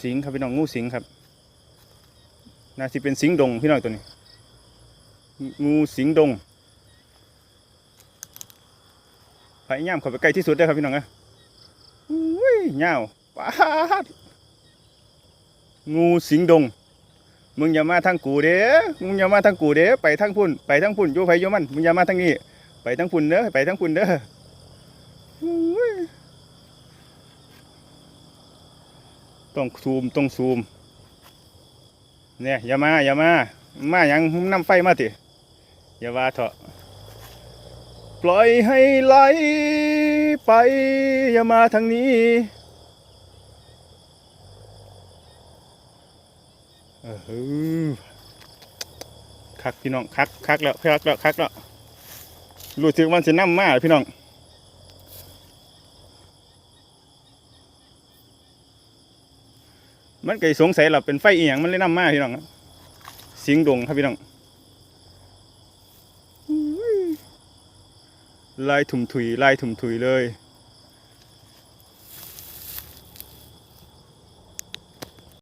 สิงครับพี่น้องงูสิงครับน่าสิเป็นสิงดงพี่น้องตัวนี้ งูสิงดงพยายามเข้าไปใกล้ที่สุดได้ครับพี่น้องนะอุ้ยยาวปาดงูสิงดง มึงอย่ามาทางกูเด้มึงอย่ามาทางกูเด้ไปทางพุ่น ไปทางพุ่นโยไผโยมัน มึงอย่ามาทางนี้ ไปทางพุ่นเด้อ ไปทางพุ่นเด้ออุ้ย ต้องซูมต้องซูม เนี่ยอย่ามาอย่ามา มาหยังน้ำไฟมาติอย่าว่าเถอะปล่อยให้ไหลไปอย่ามาทางนี้เออหือคักพี่น้องคักคักแล้วคักแล้วคักแล้วรู้สึกมันสิน้ำมาพี่น้อง มันก็สงสัยเราเป็นไฟอีหยังมันเลยน้ำมาพี่น้องเสียงดงครับพี่น้องอุ้ยลายถุ่มถุยลายถุ่มถุยเลย